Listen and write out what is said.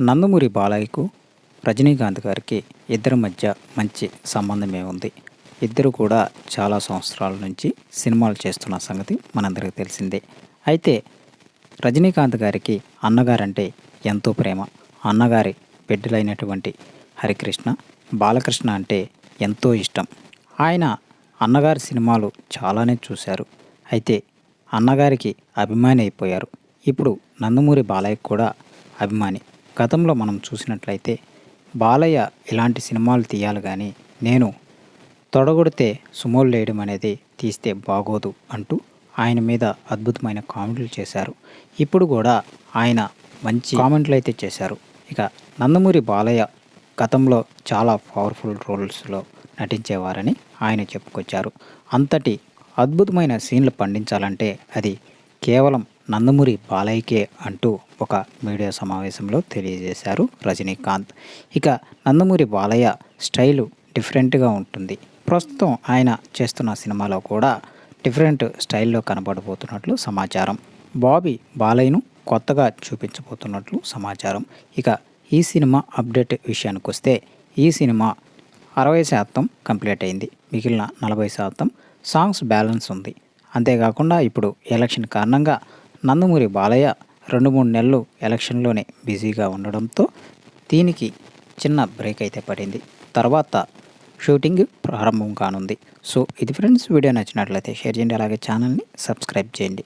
నందమూరి బాలయ్యకు రజనీకాంత్ గారికి ఇద్దరి మధ్య మంచి సంబంధమే ఉంది. ఇద్దరు కూడా చాలా సంవత్సరాల నుంచి సినిమాలు చేస్తున్న సంగతి మనందరికీ తెలిసిందే. అయితే రజనీకాంత్ గారికి అన్నగారంటే ఎంతో ప్రేమ. అన్నగారి బిడ్డలైనటువంటి హరికృష్ణ బాలకృష్ణ అంటే ఎంతో ఇష్టం. ఆయన అన్నగారి సినిమాలు చాలానే చూశారు. అయితే అన్నగారికి అభిమాని అయిపోయారు. ఇప్పుడు నందమూరి బాలయ్య కూడా అభిమాని. గతంలో మనం చూసినట్లయితే బాలయ్య ఇలాంటి సినిమాలు తీయాలి కానీ నేను తొడగొడితే సుమోలు లేయడం అనేది తీస్తే బాగోదు అంటూ ఆయన మీద అద్భుతమైన కామెంట్లు చేశారు. ఇప్పుడు కూడా ఆయన మంచి కామెంట్లు అయితే చేశారు. ఇక నందమూరి బాలయ్య గతంలో చాలా పవర్ఫుల్ రోల్స్లో నటించేవారని ఆయన చెప్పుకొచ్చారు. అంతటి అద్భుతమైన సీన్లు పండించాలంటే అది కేవలం నందమూరి బాలయ్యకే అంటూ ఒక మీడియా సమావేశంలో తెలియజేశారు రజనీకాంత్. ఇక నందమూరి బాలయ్య స్టైలు డిఫరెంట్గా ఉంటుంది. ప్రస్తుతం ఆయన చేస్తున్న సినిమాలో కూడా డిఫరెంట్ స్టైల్లో కనబడబోతున్నట్లు సమాచారం. బాబీ బాలయ్యను కొత్తగా చూపించబోతున్నట్లు సమాచారం. ఇక ఈ సినిమా అప్డేట్ విషయానికి వస్తే ఈ సినిమా అరవై శాతం కంప్లీట్ అయింది. మిగిలిన నలభై శాతం సాంగ్స్ బ్యాలెన్స్ ఉంది. అంతేకాకుండా ఇప్పుడు ఎలక్షన్ కారణంగా నందమూరి బాలయ్య రెండు మూడు నెలలు ఎలక్షన్లోనే బిజీగా ఉండడంతో దీనికి చిన్న బ్రేక్ అయితే పడింది. తర్వాత షూటింగ్ ప్రారంభం కానుంది. సో ఇది ఫ్రెండ్స్ వీడియో నచ్చినట్లయితే షేర్ చేయండి. అలాగే ఛానల్ని సబ్స్క్రైబ్ చేయండి.